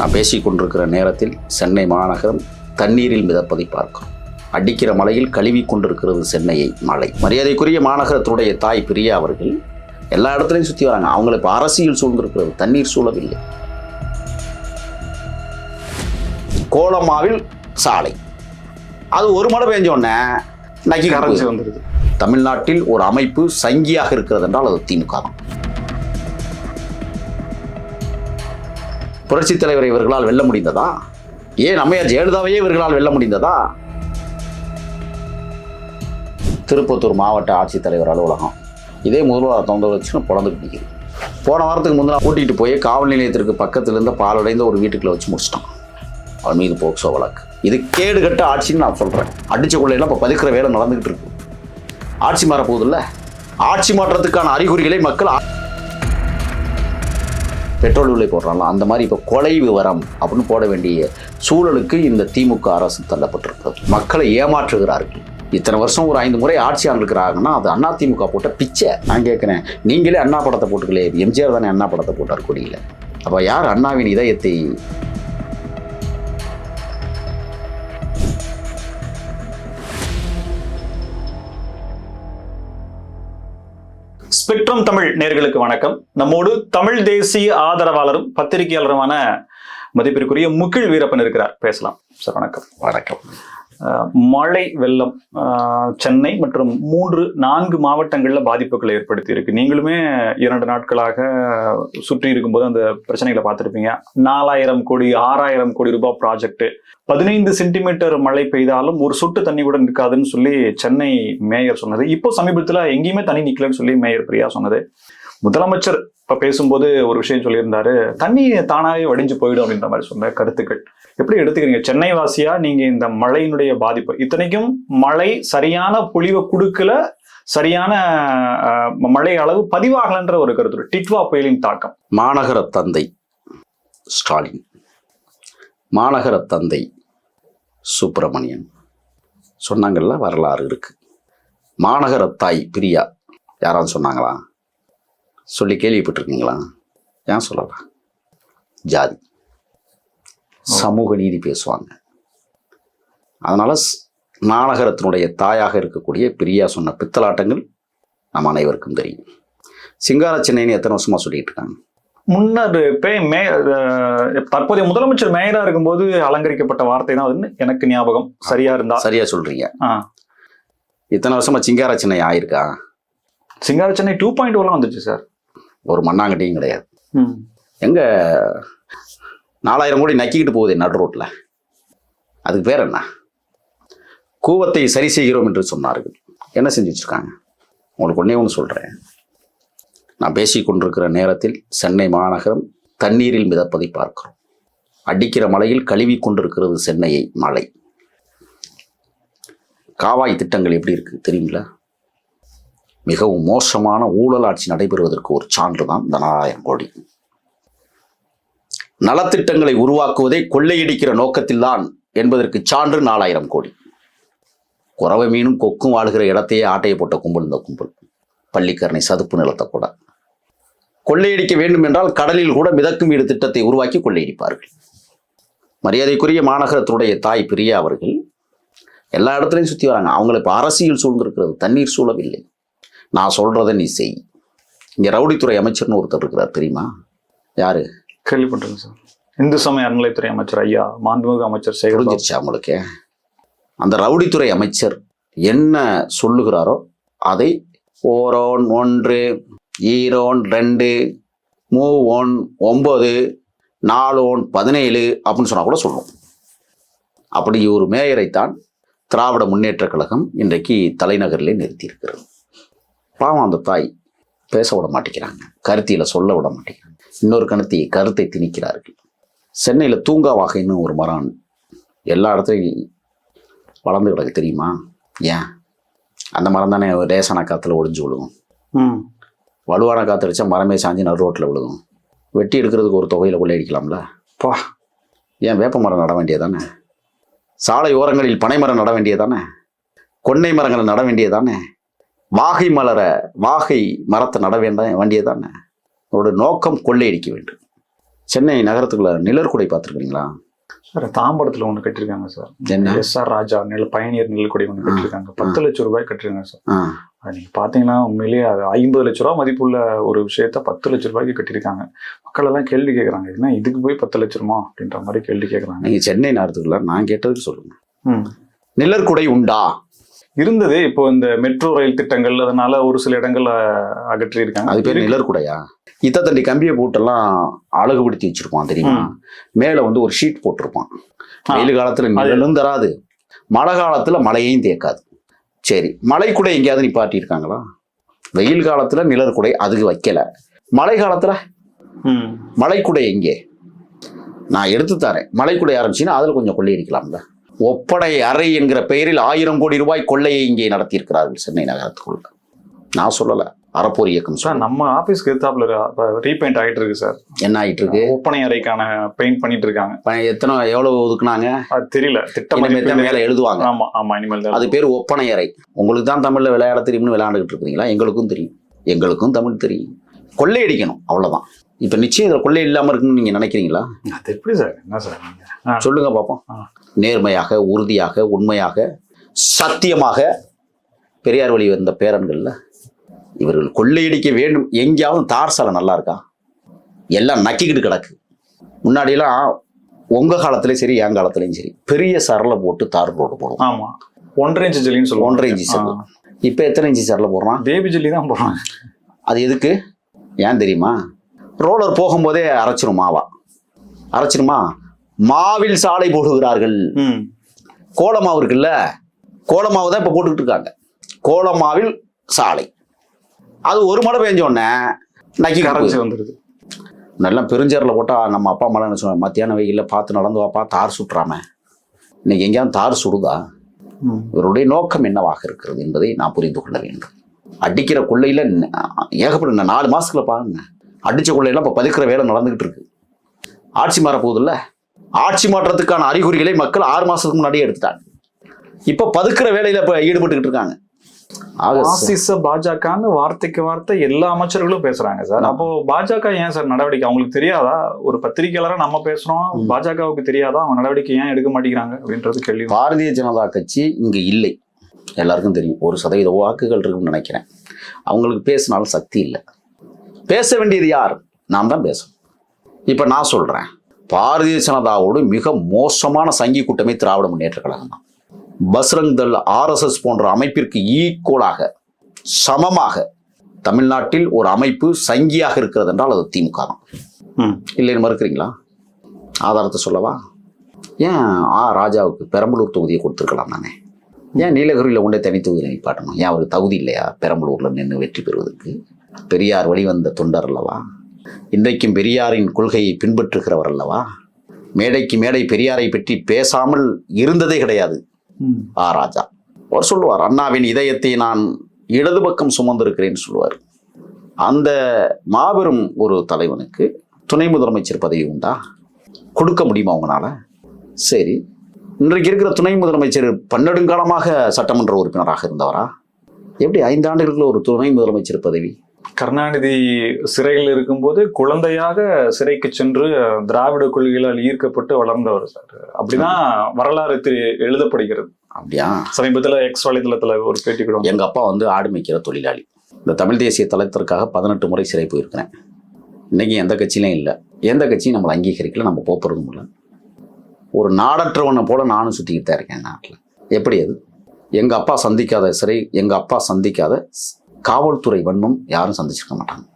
நான் பேசிக் கொண்டிருக்கிற நேரத்தில் சென்னை மாநகரம் தண்ணீரில் மிதப்பதை பார்க்கிறோம். அடிக்கிற மலையில் கழுவி கொண்டிருக்கிறது சென்னையை மழை. மரியாதைக்குரிய மாநகரத்தினுடைய தாய் பிரியா அவர்கள் எல்லா இடத்துலையும் சுற்றி வராங்க. அவங்களை இப்போ அரசியல் சூழ்ந்திருக்கிறது. தண்ணீர் சூழவில்லை. கோலமாவில் சாலை. அது ஒரு மழை பெஞ்ச உடனே நக்கி கரைஞ்சு போகுது. வந்துருது. தமிழ்நாட்டில் ஒரு அமைப்பு சங்கியாக இருக்கிறது என்றால் அது திமுக தான். புரட்சித் தலைவரை இவர்களால் வெல்ல முடிந்ததா? ஏன் அம்மையார் ஜெயலலிதாவையே இவர்களால் வெல்ல முடிந்ததா? திருப்பத்தூர் மாவட்ட ஆட்சித்தலைவர் அலுவலகம். இதே முதல்வர் தொந்தரவு வச்சுன்னு பிறந்துட்டு நிற்கிது போன வாரத்துக்கு முந்தின கூட்டிகிட்டு போய் காவல் நிலையத்திற்கு பக்கத்தில் இருந்த பாலுடைந்த ஒரு வீட்டுக்குள்ளே வச்சு முடிச்சிட்டான். அவன் மீது போக்சோ வழக்கு. இது கேடு கட்ட ஆட்சின்னு நான் சொல்கிறேன் அடித்த கொள்ளையெல்லாம் இப்போ பதுக்கிற வேலை நடந்துக்கிட்டு இருக்கு. ஆட்சி மாறப்போகுதுல்ல? ஆட்சி மாற்றத்துக்கான அறிகுறிகளை மக்கள் பெட்ரோல் விலை போடுறாங்களோ அந்த மாதிரி இப்போ கொலை விவரம் அப்படின்னு போட வேண்டிய சூழலுக்கு இந்த திமுக அரசு தள்ளப்பட்டிருக்கிறது மக்களை ஏமாற்றுகிறார்கள். இத்தனை வருஷம் ஒரு ஐந்து முறை ஆட்சியாளர் இருக்கிறாங்கன்னா அது அண்ணா திமுக போட்ட பிச்சை. நான் கேட்குறேன் நீங்களே அண்ணா படத்தை போட்டுக்கலையே எம்ஜிஆர் தானே அண்ணா படத்தை போட்டார் கொடியில். அப்போ யார் அண்ணாவின் இதயத்தை ஸ்பெக்ட்ரம் தமிழ் நேர்களுக்கு வணக்கம். நம்மோடு தமிழ் தேசிய ஆதரவாளரும் பத்திரிகையாளருமான மதிப்பிற்குரிய முகில் வீரப்பன் இருக்கிறார். பேசலாம். சார் வணக்கம். வணக்கம். மழை வெள்ளம் சென்னை மற்றும் மூன்று நான்கு மாவட்டங்களில் பாதிப்புகளை ஏற்படுத்தி இருக்கு. நீங்களுமே இரண்டு நாட்களாக சுற்றி இருக்கும்போது அந்த பிரச்சனைகளை பார்த்துருப்பீங்க. நாலாயிரம் கோடி ஆறாயிரம் கோடி ரூபாய் ப்ராஜெக்ட் பதினைந்து சென்டிமீட்டர் மழை பெய்தாலும் ஒரு சொட்டு தண்ணி கூட நிற்காதுன்னு சொல்லி சென்னை மேயர் சொன்னது. இப்போ சமீபத்தில் எங்கேயுமே தண்ணி நிற்கலன்னு சொல்லி மேயர் பிரியா சொன்னது. முதலமைச்சர் இப்ப பேசும்போது ஒரு விஷயம் சொல்லியிருந்தாரு தண்ணி தானாகவே வடிஞ்சு போயிடும் அப்படின்ற மாதிரி சொன்ன கருத்துக்கள். எப்படி எடுத்துக்கிறீங்க? சென்னை வாசியா நீங்க இந்த மழையினுடைய பாதிப்பு. இத்தனைக்கும் மழை சரியான பொழிவை கொடுக்கல சரியான மழை அளவு பதிவாகலன்ற ஒரு கருத்து டிட்வா புயலின் தாக்கம். மாநகர தந்தை ஸ்டாலின். மாநகர தந்தை சுப்பிரமணியன். சொன்னாங்கல்ல வரலாறு இருக்கு. மாநகர தாய் பிரியா யாராவது சொன்னாங்களா? சொல்லி கேள்விப்பட்டிருக்கீங்களா? ஏன் சொல்லலாம் ஜாதி. சமூக நீதி பேசுவாங்க. அதனால மாநகரத்தினுடைய தாயாக இருக்கக்கூடிய பிரியா சொன்ன பித்தலாட்டங்கள் நம்ம அனைவருக்கும் தெரியும். சிங்கார சென்னைன்னு எத்தனை வருஷமா சொல்லிட்டு இருக்காங்க? முன்னர் பே மே தற்போதைய முதலமைச்சர் மேயரா இருக்கும்போது அலங்கரிக்கப்பட்ட வார்த்தை தான் அதுன்னு எனக்கு ஞாபகம். சரியா இருந்தா? சரியா சொல்றீங்க. ஆ. இத்தனை வருஷமா சிங்கார சென்னை ஆயிருக்கா? சிங்கார சென்னை டூ பாயிண்ட் ஓலாம் வந்துச்சு சார். ஒரு மண்ணாங்கட்டியும் கிடையாது. எங்க நாலாயிரம் கோடி நக்கிக்கிட்டு போகுது நடு ரோட்ல. அதுக்கு பேர் என்ன? கூவத்தை சரி செய்கிறோம் என்று சொன்னார்கள். என்ன செஞ்சு வச்சிருக்காங்க? உங்களுக்கு ஒண்ணே ஒன்று சொல்றேன். நான் பேசிக் கொண்டிருக்கிற நேரத்தில் சென்னை மாநகரம் தண்ணீரில் மிதப்பதை பார்க்கிறோம். அடிக்கிற மலையில் கழுவி கொண்டிருக்கிறது சென்னையை மழை காவாய் திட்டங்கள் எப்படி இருக்கு தெரியுங்களா மிகவும் மோசமான ஊழல் ஆட்சி நடைபெறுவதற்கு ஒரு சான்று தான் இந்த நாலாயிரம் கோடி. நலத்திட்டங்களை உருவாக்குவதை கொள்ளையடிக்கிற நோக்கத்தில்தான் என்பதற்கு சான்று நாலாயிரம் கோடி. குறவை மீனும் கொக்கும் வாழ்கிற இடத்தையே ஆட்டையை போட்ட கும்பல் இந்த கும்பல். பள்ளிக்கரணை சதுப்பு நிலத்தை கூட. கொள்ளையடிக்க வேண்டும் என்றால் கடலில் கூட மிதக்கும் வீடு திட்டத்தை உருவாக்கி கொள்ளையடிப்பார்கள். மரியாதைக்குரிய மாநகரத்துடைய தாய் பிரியா அவர்கள் எல்லா இடத்துலையும் சுற்றி வராங்க. அவங்களை இப்போ அரசியல் சூழ்ந்திருக்கிறது. தண்ணீர் சூழவில்லை. நான் சொல்றதை நீ செய். இங்க ரவுடித்துறை அமைச்சர்னு ஒருத்தர் இருக்கிறார் தெரியுமா? யாரு? கேள்விப்பட்டிருங்க சார். இந்து சமய அறநிலைத்துறை அமைச்சர் ஐயா மாண்புமிகு அமைச்சர். புரிஞ்சிருச்சா உங்களுக்கு? அந்த ரவுடித்துறை அமைச்சர் என்ன சொல்லுகிறாரோ அதை ஓரோன் ஒன்று ஈரோன் ரெண்டு மூவோன் ஒன்பது நாலோன் பதினேழு அப்படின்னு சொன்னா கூட சொல்லும். அப்படி ஒரு மேயரைத்தான் திராவிட முன்னேற்ற கழகம் இன்றைக்கு தலைநகரிலே நிறுத்தியிருக்கிறது. பாவம் அந்த தாய் பேச விட மாட்டேங்கிறாங்க கருத்தியில சொல்ல விட மாட்டேங்கிறாங்க. இன்னொரு கணத்தை கருத்தை திணிக்கிறார்கள். சென்னையில் தூங்காவாகைன்னு ஒரு மரம் எல்லா இடத்துலையும் வளர்ந்து கிடக்கு தெரியுமா? ஏன்? அந்த மரம் தானே லேசான காற்றுல ஒடிஞ்சு விழுகும். ம். வலுவான காற்று அடிச்சா மரமே சாஞ்சு நடு ரோட்டில் விழுகும். வெட்டி எடுக்கிறதுக்கு ஒரு தொகையில் கொள்ளையடிக்கலாம்ல பா. ஏன் வேப்ப மரம் நட வேண்டியதானே? சாலை ஓரங்களில் பனை மரம் நட வேண்டியதானே? கொன்னை மரங்களை நட வேண்டியதானே? வாகை மலரை வாகை மரத்தை நட வேண்ட வேண்டியதானே அவரோட நோக்கம் கொள்ளையடிக்க வேண்டும். சென்னை நகரத்துக்குள்ள நிழற்குடை பார்த்துருக்கீங்களா சார் தாம்பரத்துல ஒண்ணு கட்டிருக்காங்க சார். என்ன? எஸ் ஆர் ராஜா நெல் பயணியர் நெல்லுக்கொடி ஒண்ணு கட்டிருக்காங்க. பத்து லட்சம் ரூபாய் கட்டிருக்காங்க சார். அது நீங்க பாத்தீங்கன்னா உண்மையிலேயே அது ஐம்பது லட்ச ரூபா மதிப்புள்ள ஒரு விஷயத்த பத்து லட்ச ரூபாய்க்கு கட்டியிருக்காங்க மக்கள் எல்லாம் கேள்வி கேட்கறாங்க என்ன இதுக்கு போய் பத்து லட்ச ரூபா அப்படின்ற மாதிரி கேள்வி கேட்கறாங்க நீங்க சென்னை நகரத்துக்குள்ள நான் கேட்டதுக்கு சொல்லுங்க. ம். நிழற்குடை உண்டா? இருந்தது இப்போ இந்த மெட்ரோ ரயில் திட்டங்கள் அதனால ஒரு சில இடங்கள்ல அகற்றி இருக்காங்க அது பேர் நிழற்குடையா இத்த தண்டி கம்பியை போட்டெல்லாம் அழகுபடுத்தி வச்சிருப்பான் தெரியுமா. மேல வந்து ஒரு ஷீட் போட்டிருப்பான். வெயில் காலத்துல நிழலும் தராது. மழை காலத்துல மழையையும் தேக்காது. சரி மழைக்குடை எங்கேயாவது நிப்பாட்டி இருக்காங்களா வெயில் காலத்துல நிழற்குடை அதுக்கு வைக்கல. மழை காலத்துல? ம். மலைக்குடை எங்கே? நான் எடுத்து தரேன். மலைக்குடை ஆரம்பிச்சுன்னா அதில் கொஞ்சம் கொள்ளையடிக்கலாம்ல. ஒப்படை அறை என்கிற பெயரில் ஆயிரம் கோடி ரூபாய் கொள்ளையை இங்கே நடத்தியிருக்கிறார்கள் சென்னை நகரத்துக்குள்ள நான் சொல்லலை. அறப்போர் இயக்கம் சார் நம்ம ஆபீஸ்க்கு எத்தாப்புல ரீபெயிண்ட் ஆகிட்டு இருக்கு சார். என்ன ஆயிட்டு இருக்கு? ஒப்பனை அறைக்கான பெயிண்ட் பண்ணிட்டு இருக்காங்க. எத்தனை எவ்வளவு ஒதுக்குனாங்க? அது தெரியல. திட்டம் மேலே எழுதுவாங்க. ஆமா ஆமா இனிமேல் அது பேர் ஒப்பனை அறை. உங்களுக்கு தான் தமிழ்ல விளையாட தெரியும்னு விளையாண்டுகிட்டு இருக்கிறீங்களா எங்களுக்கும் தெரியும். எங்களுக்கும் தமிழ் தெரியும். கொள்ளையடிக்கணும் அவ்வளவுதான். இப்ப நிச்சயம் இதுல கொள்ளை இல்லாம இருக்குன்னு நீங்க நினைக்கிறீங்களா? அது எப்படி சார்? என்ன சார். சொல்லுங்க பார்ப்போம். நேர்மையாக உறுதியாக உண்மையாக சத்தியமாக பெரியார் வழி வந்த பேரன்கள்ல இவர்கள் கொள்ளையடிக்க வேண்டும். எங்கேயாவது தார் சாலை நல்லா இருக்கா? எல்லாம் நக்கிக்கிட்டு கிடக்கு. முன்னாடியெல்லாம் உங்க காலத்திலயும் சரி என் காலத்திலயும் சரி பெரிய சரலை போட்டு தார் ரோடு போடுவோம். ஆமா. ஒன்றரை இன்ச்சு ஜெல்லின்னு சொல்லுவாங்க. ஒன்றரை இன்ச்சு சரல் இப்போ எத்தனை இன்ச்சு சரலை போடுறான்? பேபி ஜெல்லி தான் போடுறாங்க. அது எதுக்கு? ஏன் தெரியுமா? ரோலர் போகும்போதே அரைச்சிரும் மாவா. அரைச்சிருமா? மாவில் சாலை போடுகிறார்கள். கோலமாவு இருக்குல்ல கோலமாவு தான் இப்போ போட்டுக்கிட்டு இருக்காங்க கோலமாவில் சாலை. அது ஒரு மழை பெஞ்ச உடனே நக்கி கரைச்சி வந்துருது. நல்லா பெருஞ்சேரில் போட்டால் நம்ம அப்பா அம்மாலாம் என்ன சொல்லுவாங்க மத்தியான வெயிலில் பார்த்து நடந்து வாப்பா தார் சுட்டுறாம இன்னைக்கு எங்கேயாவது தார் சுடுதா. இவருடைய நோக்கம் என்னவாக இருக்கிறது என்பதை நான் புரிந்து கொள்ள வேண்டும். அடிக்கிற கொள்ளையில் இந்த நாலு மாசத்துல பாருங்க. அடிச்ச கொள்ளையெல்லாம் இப்போ பதுக்கிற வேலை நடந்துகிட்டு இருக்கு. ஆட்சி மாற போகுதுல்ல ஆட்சி மாற்றத்துக்கான அறிகுறிகளை மக்கள் ஆறு மாசத்துக்கு முன்னாடியே எடுத்துட்டாங்க. இப்போ பதுக்கிற வேலையில இப்போ ஈடுபட்டுக்கிட்டு இருக்காங்க. ஆக பாசிச பாஜகன்னு வார்த்தைக்கு வார்த்தை எல்லா அமைச்சர்களும் பேசுறாங்க சார். அப்போ பாஜக ஏன் சார் நடவடிக்கை? அவங்களுக்கு தெரியாதா? ஒரு பத்திரிகையாளரா நம்ம பேசுறோம். பாஜகவுக்கு தெரியாதா? அவங்க நடவடிக்கை ஏன் எடுக்க மாட்டேங்கிறாங்க அப்படின்றது கேள்வி. பாரதிய ஜனதா கட்சி இங்கு இல்லை. எல்லாருக்கும் தெரியும். ஒரு சதவீத வாக்குகள் இருக்குன்னு நினைக்கிறேன். அவங்களுக்கு பேசினாலும் சக்தி இல்லை. பேச வேண்டியது யார்? நாம் தான் பேசணும். இப்போ நான் சொல்றேன். பாரதிய ஜனதாவோடு மிக மோசமான சங்கி கூட்டமே திராவிட முன்னேற்ற கழகம் தான் பஸ்ரங் தள் ஆர்எஸ்எஸ் போன்ற அமைப்பிற்கு ஈக்குவலாக சமமாக தமிழ்நாட்டில் ஒரு அமைப்பு சங்கியாக இருக்கிறது என்றால் அது திமுக தான் ம். இல்லைன்னு மறுக்கிறீங்களா? ஆதாரத்தை சொல்லவா? ஏன் ஆ ராஜாவுக்கு பெரம்பலூர் தொகுதியை கொடுத்துருக்கலாம் நானே ஏன் நீலகிரியில் கொண்டே தனி தொகுதியில் நிப்பாட்டணும்? ஏன் அவருக்கு தகுதி இல்லையா? பெரம்பலூரில் நின்று வெற்றி பெறுவதற்கு. பெரியார் வழிவந்த தொண்டர் அல்லவா? இன்றைக்கும் பெரியாரின் கொள்கையை பின்பற்றுகிறவர் அல்லவா? மேடைக்கு மேடை பெரியாரை பற்றி பேசாமல் இருந்ததே கிடையாது. ஆ ராஜா. அவர் சொல்லுவார் அண்ணாவின் இதயத்தை நான் இடது பக்கம் சுமந்திருக்கிறேன்னு சொல்லுவார். அந்த மாபெரும் ஒரு தலைவனுக்கு துணை முதலமைச்சர் பதவி உண்டா? கொடுக்க முடியுமா உங்களால? சரி. இன்றைக்கு இருக்கிற துணை முதலமைச்சர் பன்னெடுங்காலமாக சட்டமன்ற உறுப்பினராக இருந்தவரா? எப்படி ஐந்து ஆண்டுகளுக்குள்ள ஒரு துணை முதலமைச்சர் பதவி? கருணாநிதி சிறையில் இருக்கும்போது குழந்தையாக சிறைக்கு சென்று திராவிட கொள்கைகளால் ஈர்க்கப்பட்டு வளர்ந்தவர் சார். அப்படிதான் வரலாறு எழுதப்படுகிறது. அப்படியா? சமீபத்துல எக்ஸ் வலைதளத்துல ஒரு பேட்டி கூட எங்க அப்பா வந்து ஆடு மேய்க்கிற தொழிலாளி. இந்த தமிழ் தேசிய தளத்திற்காக பதினெட்டு முறை சிறை போயிருக்கிறேன். இன்னைக்கு எந்த கட்சியிலும் இல்லை. எந்த கட்சியும் நம்மளை அங்கீகரிக்கல நம்ம போப்புறதும் இல்லை. ஒரு நாடற்றவனை போல நானும் சுற்றிக்கிட்டு தான் இருக்கேன் நாட்டில். எப்படி அது? எங்கள் அப்பா சந்திக்காத சிறை எங்கள் அப்பா சந்திக்காத காவல்துறை வன்மம் யாரும் சந்திச்சிருக்க மாட்டாங்க.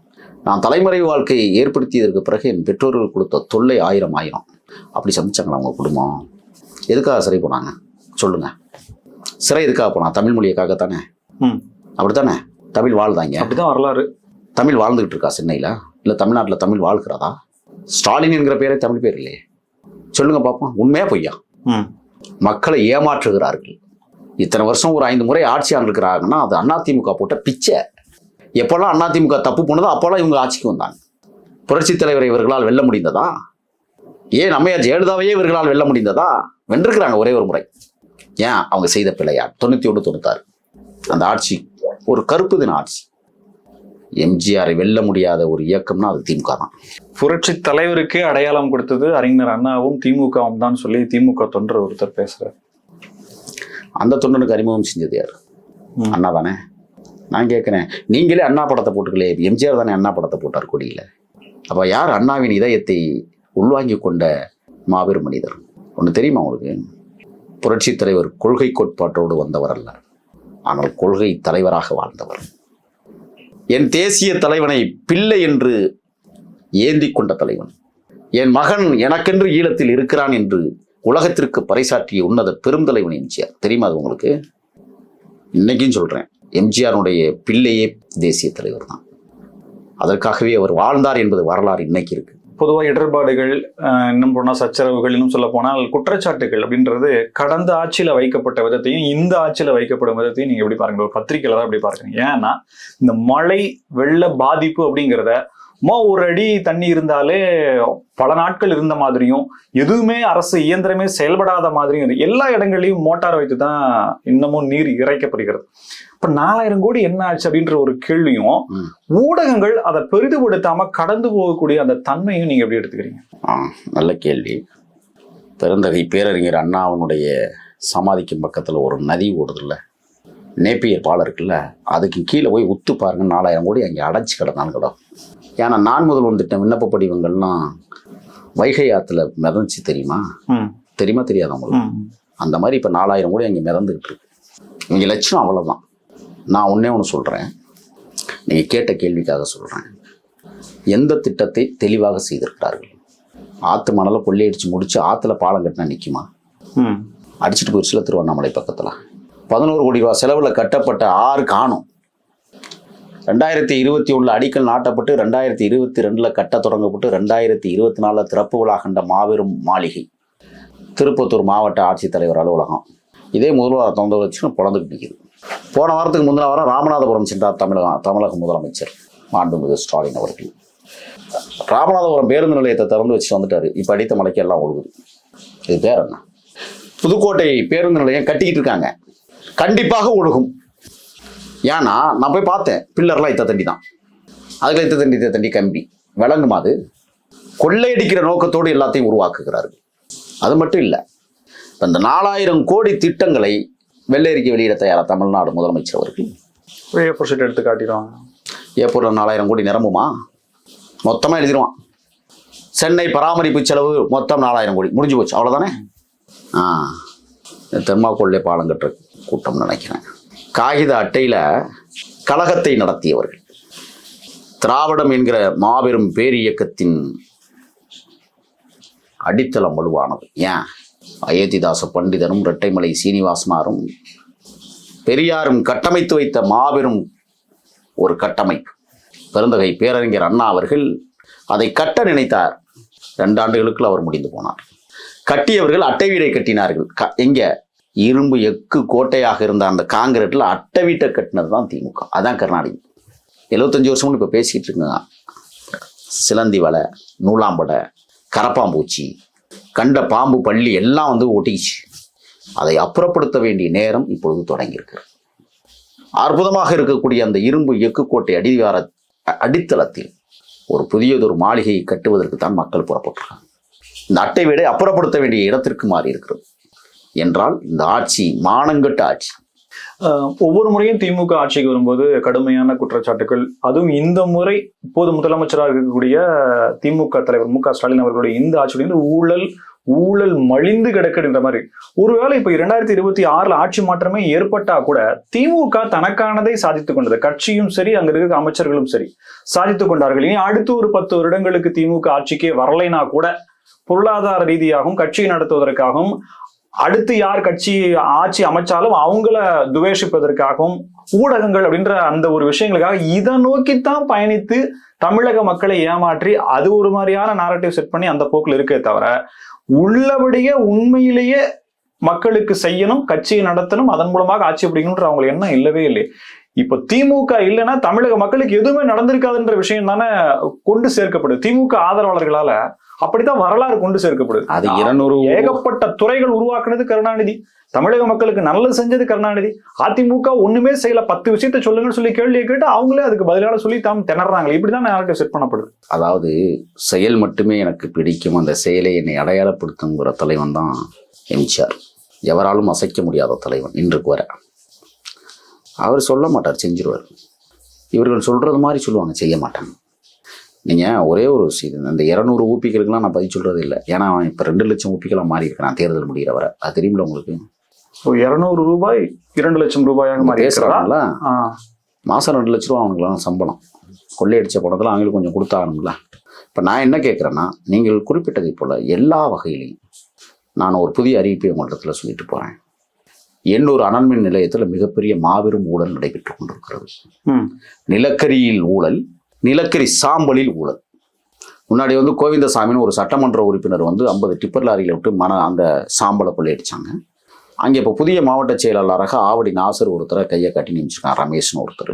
நான் தலைமுறை வாழ்க்கையை ஏற்படுத்தியதற்கு பிறகு என் பெற்றோர்கள் கொடுத்த தொல்லை ஆயிரம் ஆயிரம். அப்படி சந்திச்சாங்களா அவங்க குடும்பம்? எதுக்காக சிறை போனாங்க? சொல்லுங்க. சிறை எதுக்காக போனா? தமிழ் மொழியக்காகத்தானே? ம். அப்படித்தானே? தமிழ் வாழ்தாங்க அப்படிதான் வரலாறு. தமிழ் வாழ்ந்துகிட்டு இருக்கா சென்னையில்? இல்லை தமிழ்நாட்டில் தமிழ் வாழ்கிறதா? ஸ்டாலின் என்கிற பேரே தமிழ் பேர் இல்லையே. சொல்லுங்க பார்ப்போம் உண்மையா பொய்யா? ம். மக்களை ஏமாற்றுகிறார்கள். இத்தனை வருஷம் ஒரு ஐந்து முறை ஆட்சி ஆண்டிருக்கிறாங்கன்னா அது அதிமுக போட்ட பிச்சை. எப்போல்லாம் அதிமுக தப்பு போனதோ அப்போல்லாம் இவங்க ஆட்சிக்கு வந்தாங்க. புரட்சித் தலைவரை இவர்களால் வெல்ல முடிந்ததா? ஏன் நம்மையார் ஜெயலலிதாவையே இவர்களால் வெல்ல முடிந்ததா? வென்றிருக்கிறாங்க ஒரே ஒரு முறை. ஏன்? அவங்க செய்த பிழையா தொண்ணூற்றி ஒன்று தொண்ணூத்தாறு. அந்த ஆட்சி ஒரு கருப்பு தின ஆட்சி. எம்ஜிஆரை வெல்ல முடியாத ஒரு இயக்கம்னா அது திமுக தான். புரட்சி தலைவருக்கே அடையாளம் கொடுத்தது அறிஞர் அண்ணாவும் திமுகவும் தான் சொல்லி திமுக தொண்டர் ஒருத்தர் பேசுறாரு. அந்த தொண்டனுக்கு அறிமுகம் செஞ்சது யார். அண்ணா தானே? நான் கேட்குறேன் நீங்களே அண்ணா படத்தை போட்டுக்கலே. எம்ஜிஆர் தானே அண்ணா படத்தை போட்டார் கொடியில். அப்போ யார் அண்ணாவின் இதயத்தை உள்வாங்கி கொண்ட மாபெரும் மனிதர்? ஒன்று தெரியுமா உங்களுக்கு? புரட்சித் தலைவர் கொள்கை கோட்பாட்டோடு வந்தவர் அல்ல. ஆனால் கொள்கை தலைவராக வாழ்ந்தவர். என் தேசிய தலைவனை பிள்ளை என்று ஏந்தி கொண்ட தலைவன். என் மகன் எனக்கென்று ஈழத்தில் இருக்கிறான் என்று உலகத்திற்கு பறைசாற்றிய உன்னத பெருந்தலைவன் எம்ஜிஆர். தெரியுமா அது உங்களுக்கு? இன்னைக்கும் சொல்றேன். எம்ஜிஆருடைய பிள்ளையே தேசிய தலைவர் தான். அதற்காகவே அவர் வாழ்ந்தார் என்பது வரலாறு இன்னைக்கு இருக்கு. பொதுவாக இடர்பாடுகள் இன்னும் போனால் சச்சரவுகள் இன்னும் சொல்ல போனால் குற்றச்சாட்டுகள் அப்படின்றது கடந்த ஆட்சியில் வைக்கப்பட்ட விதத்தையும் இந்த ஆட்சியில் வைக்கப்படும் விதத்தையும் நீங்கள் எப்படி பாருங்க ஒரு பத்திரிகையில் தான் எப்படி பாருங்க. ஏன்னா இந்த மழை வெள்ள பாதிப்பு அப்படிங்கிறத சும்மா ஒரு அடி தண்ணி இருந்தாலே பல நாட்கள் இருந்த மாதிரியும் எதுவுமே அரசு இயந்திரமே செயல்படாத மாதிரியும். எல்லா இடங்கள்லயும் மோட்டார் வைத்து தான் இன்னமும் நீர் இறைக்கப்படுகிறது இப்ப நாலாயிரம் கோடி என்ன ஆச்சு அப்படின்ற ஒரு கேள்வியும். ஊடகங்கள் அதை பெரிதுபடுத்தாம கடந்து போகக்கூடிய அந்த தன்மையும் நீங்க எப்படி எடுத்துக்கிறீங்க நல்ல கேள்வி பெருந்தகை பேரறிஞர் அண்ணாவனுடைய சமாதிக்கு பக்கத்தில் ஒரு நதி ஓடுதுல்ல நேப்பியர் பாலம் இருக்குல்ல அதுக்கு கீழே போய் உத்து பாருங்க நாலாயிரம் கோடி அங்கே அடைச்சி கிடந்தாலும் கிடக்கும் ஏன்னா நான் முதல்வன் திட்டம் விண்ணப்ப படிவங்கள்லாம் வைகை ஆற்றுல மிதந்துச்சு தெரியுமா? தெரியுமா தெரியாதா உங்களுக்கு? அந்த மாதிரி இப்போ நாலாயிரம் கோடி அங்கே மிதந்துக்கிட்டு இருக்கு. இவங்க லட்சணம் அவ்வளோதான் நான் ஒன்றே ஒன்று சொல்கிறேன் நீங்கள் கேட்ட கேள்விக்காக சொல்கிறேன் எந்த திட்டத்தை தெளிவாக செய்திருக்கிறார்கள்? ஆற்று மணலை கொள்ளையடிச்சு முடிச்சு ஆற்றுல பாலம் கட்டினா நிற்குமா. அடிச்சிட்டு போயிடுச்சுல திருவண்ணாமலை பக்கத்தில். பதினோரு கோடி ரூபா செலவில் கட்டப்பட்ட ஆறு காணும். ரெண்டாயிரத்தி இருபத்தி ஒன்றில் அடிக்கல் நாட்டப்பட்டு ரெண்டாயிரத்தி இருபத்தி ரெண்டில் கட்ட தொடங்கப்பட்டு ரெண்டாயிரத்தி இருபத்தி நாலில் திறப்பு விழா கண்ட மாபெரும் மாளிகை. திருப்பத்தூர் மாவட்ட ஆட்சித்தலைவர் அலுவலகம். இதே முதல்வர் திறந்து வச்சுன்னு பிறந்துக்கிட்டு நிற்கிது போன வாரத்துக்கு முந்தின வாரம் ராமநாதபுரம் சென்றார் தமிழக தமிழக முதலமைச்சர். மாண்புமிகு ஸ்டாலின் அவர்கள். ராமநாதபுரம் பேருந்து நிலையத்தை திறந்து வச்சு வந்துட்டார். இப்போ அடித்த மலைக்கு எல்லாம் ஒழுகுது. இது பேர் என்ன? புதுக்கோட்டை பேருந்து நிலையம் கட்டிக்கிட்டு இருக்காங்க. கண்டிப்பாக ஒழுகும். ஏன்னா நான் போய் பார்த்தேன் பில்லர்லாம் இத்த தண்டி தான் அதுல இத்த தண்டி இத்த தண்டி கம்பி. விளங்குமா அது? கொள்ளையடிக்கிற நோக்கத்தோடு எல்லாத்தையும் உருவாக்குகிறார்கள். அது மட்டும் இல்லை இப்போ இந்த நாலாயிரம் கோடி திட்டங்களை வெள்ளரிக்கை வெளியிட தயாரா தமிழ்நாடு முதலமைச்சர் அவர்கள்? ப்ரொசீட் எடுத்து காட்டிடுவாங்க. ஏப்ரல் நாலாயிரம் கோடி நிரம்புமா? மொத்தமாக எழுதிடுவான். சென்னை பராமரிப்பு செலவு மொத்தம் நாலாயிரம் கோடி. முடிஞ்சு போச்சு அவ்வளோதானே ஆ தெர்மாக்கோல்லே பாலம் கட்டுற கூட்டம் நினைக்கிறேன். காகித அட்டையில் கழகத்தை நடத்தியவர்கள். திராவிடம் என்கிற மாபெரும் பேரியக்கத்தின் அடித்தளம் வலுவானது. ஏன்? அயோத்திதாச பண்டிதரும் இரட்டைமலை சீனிவாசனாரும் பெரியாரும் கட்டமைத்து வைத்த மாபெரும் ஒரு கட்டமைப்பு. பெருந்தகை பேரறிஞர் அண்ணா அவர்கள் அதை கட்ட நினைத்தார். ரெண்டு ஆண்டுகளுக்குள் அவர் முடிந்து போனார். கட்டியவர்கள் அட்டை வீடை கட்டினார்கள். க எங்கே இரும்பு எக்கு கோட்டையாக இருந்த அந்த காங்கிரீட்டில் அட்டை வீட்டை கட்டினது தான் திமுக. அதான் கருணாநிதி. எழுபத்தஞ்சி வருஷம்னு இப்போ பேசிக்கிட்டு இருக்குங்க. சிலந்தி வலை நூலாம்படை கரப்பாம்பூச்சி கண்ட பாம்பு பள்ளி எல்லாம் வந்து ஒட்டிக்கிச்சு. அதை அப்புறப்படுத்த வேண்டிய நேரம் இப்பொழுது தொடங்கியிருக்கிறது அற்புதமாக இருக்கக்கூடிய அந்த இரும்பு எக்கு கோட்டை அடிவார அடித்தளத்தில் ஒரு புதியதொரு மாளிகையை கட்டுவதற்கு தான் மக்கள் புறப்பட்டுருக்காங்க. இந்த அட்டை வீடை அப்புறப்படுத்த வேண்டிய இடத்திற்கு மாறி இருக்கிறது என்றால் இந்த ஆட்சி மானங்கட்ட ஆட்சி. ஒவ்வொரு முறையும் திமுக ஆட்சிக்கு வரும்போது கடுமையான குற்றச்சாட்டுகள். அதுவும் இந்த முறை இப்போது முதலமைச்சராக இருக்கக்கூடிய திமுக தலைவர் மு க ஸ்டாலின் அவர்களுடைய இந்த ஆட்சியுடைய ஊழல் ஊழல் மலிந்து கிடக்குன்ற மாதிரி. ஒருவேளை இப்ப இரண்டாயிரத்தி இருபத்தி ஆறுல ஆட்சி மாற்றமே ஏற்பட்டா கூட திமுக தனக்கானதை சாதித்துக் கொண்டது. கட்சியும் சரி அங்க இருக்க அமைச்சர்களும் சரி சாதித்துக் கொண்டார்கள். இனி அடுத்து ஒரு பத்து வருடங்களுக்கு திமுக ஆட்சிக்கே வரலைனா கூட பொருளாதார ரீதியாகவும் கட்சியை நடத்துவதற்காகவும் அடுத்து யார் கட்சி ஆட்சி அமைச்சாலும் அவங்கள துவேஷிப்பதற்காகவும் ஊடகங்கள் அப்படின்ற அந்த ஒரு விஷயங்களுக்காக இதை நோக்கித்தான் பயணித்து தமிழக மக்களை ஏமாற்றி அது ஒரு மாதிரியான நாரட்டிவ் செட் பண்ணி அந்த போக்கில் இருக்கே தவிர உள்ளபடியே உண்மையிலேயே மக்களுக்கு செய்யணும் கட்சியை நடத்தணும் அதன் மூலமாக ஆட்சி பிடிக்கணும்ன்ற அவங்களுக்கு எண்ணம் இல்லவே இல்லை. இப்ப திமுக இல்லைன்னா தமிழக மக்களுக்கு எதுவுமே நடந்திருக்காதுன்ற விஷயம் தானே கொண்டு சேர்க்கப்படுது. திமுக ஆதரவாளர்களால அப்படித்தான் வரலாறு கொண்டு சேர்க்கப்படுது. அது இருநூறு ஏகப்பட்ட துறைகள் உருவாக்குனது கருணாநிதி. தமிழக மக்களுக்கு நல்லது செஞ்சது கருணாநிதி. அதிமுக ஒண்ணுமே செய்யல. பத்து விஷயத்த சொல்லுங்கன்னு சொல்லி கேள்வியை கேட்டு அவங்களே அதுக்கு பதிலாக சொல்லி தாம் திணறாங்க. இப்படிதான் நாளைக்கு செட் பண்ணப்படுது. அதாவது செயல் மட்டுமே எனக்கு பிடிக்கும். அந்த செயலை என்னை அடையாளப்படுத்துங்கிற தலைவன் தான் எம்ஜிஆர். எவராலும் அசைக்க முடியாத தலைவன் இன்றைக்கு வர. அவர் சொல்ல மாட்டார் செஞ்சிருவார். இவர்கள் சொல்கிறது மாதிரி சொல்லுவாங்க செய்ய மாட்டாங்க. நீங்கள் ஒரே ஒரு விஷயம் இந்த இரநூறு ஊப்பிகளுக்கெல்லாம் நான் பதில் சொல்கிறது இல்லை. ஏன்னா அவன் இப்போ ரெண்டு லட்சம் ஊப்பிகளாக மாறி இருக்கான் தேர்தல் முடிகிற வரை. அது தெரியுமில்ல உங்களுக்கு? இருநூறு ரூபாய் இரண்டு லட்சம் ரூபாயாக மாறி? பேசுகிறாங்களா. மாதம் ரெண்டு லட்ச ரூபா அவனுக்குலாம் சம்பளம். கொள்ளையடிச்ச பணத்தில் அவங்களுக்கு கொஞ்சம் கொடுத்தாகணும்ல. இப்போ நான் என்ன கேட்குறேன்னா நீங்கள் குறிப்பிட்டதை போல் எல்லா வகையிலையும் நான் ஒரு புதிய அறிவிப்பை உங்களிடத்தில் சொல்லிட்டு போகிறேன் எண்ணூர் அனல்மின் நிலையத்தில் மிகப்பெரிய மாபெரும் ஊழல் நடைபெற்று கொண்டிருக்கிறது. நிலக்கரியில் ஊழல் நிலக்கரி சாம்பலில் ஊழல். முன்னாடி வந்து கோவிந்தசாமின்னு ஒரு சட்டமன்ற உறுப்பினர் வந்து ஐம்பது டிப்பர் லாரியில் விட்டு மன அந்த சாம்பலை கொள்ளையடிச்சாங்க. அங்கே இப்போ புதிய மாவட்ட செயலாளராக ஆவடி நாசர் ஒருத்தரை கையை கட்டி நியமிச்சிருக்காங்க ரமேஷ்னு ஒருத்தர்.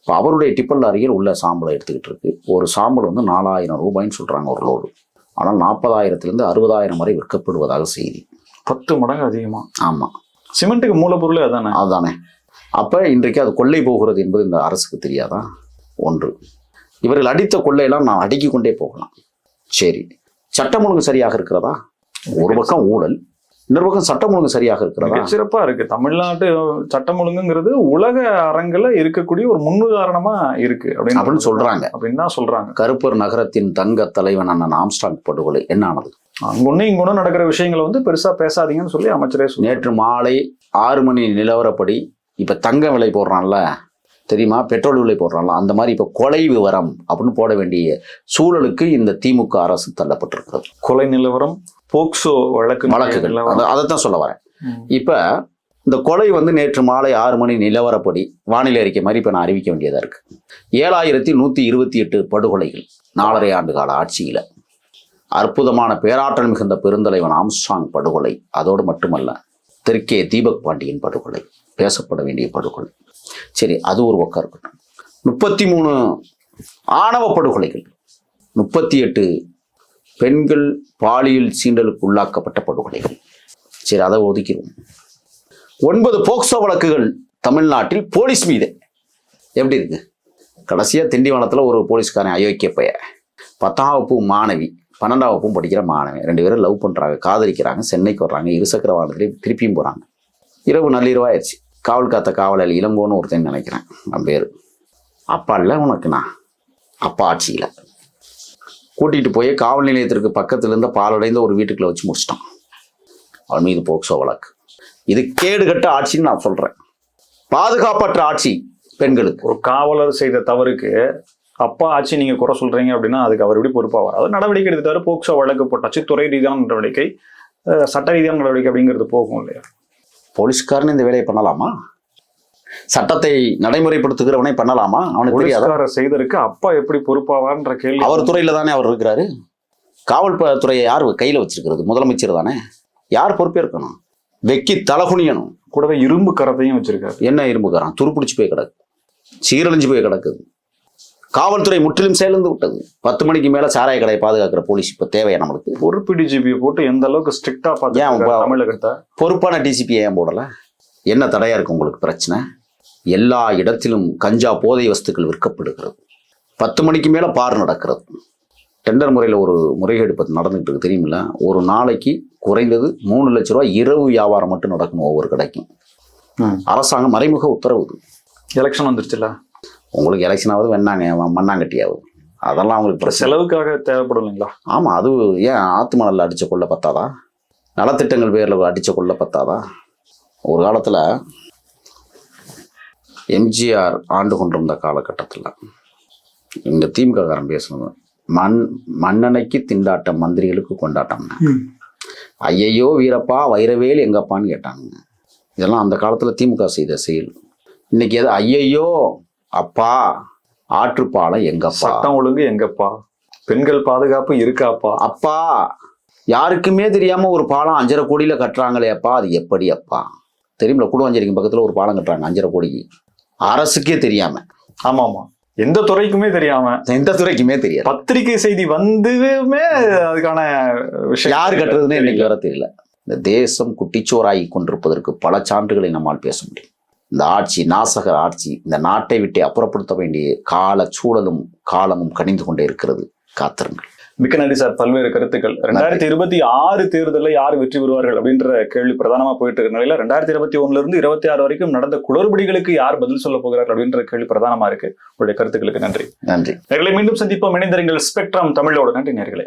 இப்போ அவருடைய டிப்பர் லாரியில் உள்ள சாம்பலை எடுத்துக்கிட்டு இருக்கு. ஒரு சாம்பல் வந்து நாலாயிரம் ரூபாய்ன்னு சொல்கிறாங்க ஒரு லோடு ஆனால் நாற்பதாயிரத்துலேருந்து அறுபதாயிரம் வரை விற்கப்படுவதாக செய்தி. பத்து மடங்கு அதிகமா? ஆமாம் சிமெண்ட்டுக்கு மூலப்பொருளே அதானே? அதுதானே அப்போ இன்றைக்கு அது கொள்ளை போகிறது என்பது இந்த அரசுக்கு தெரியாதா? ஒன்று. இவர்கள் அடித்த கொள்ளையெல்லாம் நான் அடுக்கிக் கொண்டே போகலாம். சரி சட்டம் ஒழுங்கு சரியாக இருக்கிறதா? ஒரு பக்கம் ஊழல் இன்னொரு பக்கம் சட்டம் ஒழுங்கு சரியாக இருக்கிறதா? மிகச்சிறப்பா இருக்கு. தமிழ்நாட்டு சட்டம் ஒழுங்குங்கிறது உலக அரங்குல இருக்கக்கூடிய ஒரு முன்னுதாரணமா இருக்கு அப்படின்னு அப்படின்னு சொல்றாங்க. அப்படின்னு தான் சொல்றாங்க. கருப்பர் நகரத்தின் தங்க தலைவன் அண்ணன் ஆம்ஸ்டாங் படுகொலை என்ன ஆனது? அங்கொன்னு இங்கொன்னு நடக்கிற விஷயங்களை வந்து பெருசா பேசாதீங்கன்னு சொல்லி அமைச்சரே நேற்று மாலை ஆறு மணி நிலவரப்படி இப்ப தங்க விலை போடுறான்ல. தெரியுமா? பெட்ரோல் விலை போடுறான்ல அந்த மாதிரி இப்ப கொலை விவரம் அப்படின்னு போட வேண்டிய சூழலுக்கு இந்த திமுக அரசு தள்ளப்பட்டிருக்கிறது கொலை நிலவரம் போக்சோ வழக்கு வழக்குகள். அந்த- அதைத்தான் சொல்ல வரேன். இப்ப இந்த கொலை வந்து நேற்று மாலை ஆறு மணி நிலவரப்படி வானிலை அறிக்கை மாதிரி இப்ப நான் அறிவிக்க வேண்டியதா இருக்கு. ஏழாயிரத்தி நூத்தி இருபத்தி எட்டு படுகொலைகள் நாலரை ஆண்டு கால ஆட்சியில. அற்புதமான பேராற்றல் மிகுந்த பெருந்தலைவன் ஆம்ஸ்ட்ராங் படுகொலை. அதோடு மட்டுமல்ல தெற்கே தீபக் பாண்டியன் படுகொலை. பேசப்பட வேண்டிய படுகொலை. சரி அது ஒரு பக்கம் இருக்கட்டும். முப்பத்தி மூணு ஆணவ படுகொலைகள். முப்பத்தி எட்டு பெண்கள் பாலியல் சீண்டலுக்கு உள்ளாக்கப்பட்ட படுகொலைகள். சரி அதை ஒதுக்கிடுவோம். ஒன்பது போக்சோ வழக்குகள் தமிழ்நாட்டில் போலீஸ் மீது. எப்படி இருக்கு? கடைசியாக திண்டிவனத்தில் ஒரு போலீஸ்காரன் அயோக்கிய பைய. பத்தாம் வகுப்பு மாணவி பன்னெண்டாம் வகுப்பும் படிக்கிற மாணவி. ரெண்டு பேரும் லவ் பண்ணுறாங்க காதலிக்கிறாங்க சென்னைக்கு வர்றாங்க இருசக்கர வாகனத்துலேயும் திருப்பியும் போகிறாங்க இரவு நள்ளிரவாயிருச்சு காவல் காத்த காவலர் இளங்கோன்னு ஒருத்தன் நினைக்கிறேன். அவன் பேர். அப்பா இல்லை உனக்கு நான். அப்பா ஆட்சியில். கூட்டிகிட்டு போய் காவல் நிலையத்திற்கு பக்கத்துலேருந்து பாலடைந்த ஒரு வீட்டுக்குள்ளே வச்சு முடிச்சிட்டான். அவன் மீது போக்சோ வழக்கு. இது கேடுகட்ட ஆட்சின்னு நான் சொல்கிறேன் பாதுகாப்பற்ற ஆட்சி பெண்களுக்கு. ஒரு காவலர் செய்த தவறுக்கு அப்பா ஆட்சி நீங்க குறை சொல்றீங்க அப்படின்னா அதுக்கு அவர் எப்படி பொறுப்பாவார் அது நடவடிக்கை எடுத்துட்டாரு போக்சோ வழக்கு போட்டாச்சு. துறை ரீதியான நடவடிக்கை சட்ட ரீதியான நடவடிக்கை அப்படிங்கிறது போகும் இல்லையா? போலீஸ்காரன் இந்த வேலையை பண்ணலாமா? சட்டத்தை நடைமுறைப்படுத்துகிறவனை பண்ணலாமா? அவனுக்கு தெரியாதா? செய்ததற்கு அப்பா எப்படி பொறுப்பாவார்ன்ற கேள்வி. அவர் துறையில தானே அவர் இருக்கிறாரு. காவல் ப- துறையை யார் கையில வச்சிருக்கிறது? முதலமைச்சர் தானே. யார் பொறுப்பேற்கணும்? வெக்கி தலகுனியணும் கூடவே இரும்பு கரத்தையும் வச்சிருக்காரு. என்ன இரும்புக்காரன் துருப்பிடிச்சு போய் கிடக்கு. சீரழிஞ்சு போய் கிடக்குது காவல்துறை முற்றிலும் செயலிழந்து விட்டது. பத்து மணிக்கு மேல சாராய கடையை பாதுகாக்கிற போலீஸ் இப்ப தேவையா நம்மளுக்கு? பொறுப்பு டிஜிபியை போட்டு எந்த அளவுக்கு ஸ்ட்ரிக்டா ஏன் பார்த்து தமிழகத்தை? பொறுப்பான டிசிபி ஏன் போடல? என்ன தடையா இருக்கு உங்களுக்கு பிரச்சனை? எல்லா இடத்திலும் கஞ்சா போதை வஸ்துக்கள் விற்கப்படுகிறது. பத்து மணிக்கு மேல பார் நடக்கிறது. டெண்டர் முறையில் ஒரு முறைகேடு பத்தி நடந்துகிட்டு இருக்கு தெரியுமில்ல? ஒரு நாளைக்கு குறைந்தது மூணு லட்ச ரூபாய் இரவு வியாபாரம் மட்டும் நடக்கணும் ஒவ்வொரு கடைக்கும். அரசாங்கம் மறைமுக உத்தரவு எலெக்ஷன் வந்துருச்சுல உங்களுக்கு எலெக்ஷன் ஆகுது வெண்ணாங்க மண்ணாங்கட்டி ஆகுது அதெல்லாம் அவங்களுக்கு செலவுக்காக தேவைப்படும் இல்லைங்களா ஆமா அது ஏன் ஆத்து மணல்ல அடிச்ச கொள்ள பத்தாதா? நலத்திட்டங்கள் பேர்ல அடிச்ச கொள்ள பத்தாதா? ஒரு காலத்துல எம்ஜிஆர் ஆண்டு கொண்டிருந்த காலகட்டத்தில் இந்த திமுககாரன் பேசணும் மண் மண்ணெண்ணைக்கு திண்டாட்டம் மந்திரிகளுக்கு கொண்டாட்டம் ஐயையோ வீரப்பா வைரவேல் எங்கப்பான்னு கேட்டாங்க. இதெல்லாம் அந்த காலத்துல திமுக செய்த செயல். இன்னைக்கு எது ஐயையோ அப்பா ஆற்றுப்பாலம் எங்கப்பா? சட்டம் ஒழுங்கு எங்கப்பா? பெண்கள் பாதுகாப்பு இருக்காப்பா? அப்பா யாருக்குமே தெரியாம ஒரு பாலம் அஞ்சரை கோடியில கட்டுறாங்களே அப்பா அது எப்படி அப்பா? தெரியுமில கூடுவாஞ்சேரிக்கு பக்கத்துல ஒரு பாலம் கட்டுறாங்க அஞ்சரை கோடிக்கு. அரசுக்கே தெரியாம. ஆமா ஆமா எந்த துறைக்குமே தெரியாம. எந்த துறைக்குமே தெரியாது. பத்திரிகை செய்தி வந்துமே அதுக்கான விஷயம். யார் கட்டுறதுன்னு இன்னைக்கு வர தெரியல. இந்த தேசம் குட்டிச்சோராகி கொண்டிருப்பதற்கு பல சான்றுகளை நம்மால் பேச முடியும். இந்த ஆட்சி நாசகர ஆட்சி இந்த நாட்டை விட்டு அப்புறப்படுத்த வேண்டிய கால சூழலும் காலமும் கனிந்து கொண்டே இருக்கிறது. காத்திருங்கள். மிக்க நன்றி சார். பல்வேறு கருத்துக்கள். ரெண்டாயிரத்தி இருபத்தி ஆறு தேர்தலில் யார் வெற்றி பெறுவார்கள் அப்படின்ற கேள்வி பிரதானமா போயிட்டு இருக்க நிலையில ரெண்டாயிரத்தி இருபத்தி ஒண்ணுல இருந்து இருபத்தி ஆறு வரைக்கும் நடந்த குளறுபடிகளுக்கு யார் பதில் சொல்ல போகிறார்கள் அப்படின்ற கேள்வி பிரதானமா இருக்கு. உங்களுடைய கருத்துக்களுக்கு நன்றி. நன்றி. நேர்களை மீண்டும் சந்திப்போம். இணைந்திருங்கள். ஸ்பெக்ட்ரம் தமிழோடு. நன்றி நேர்களே.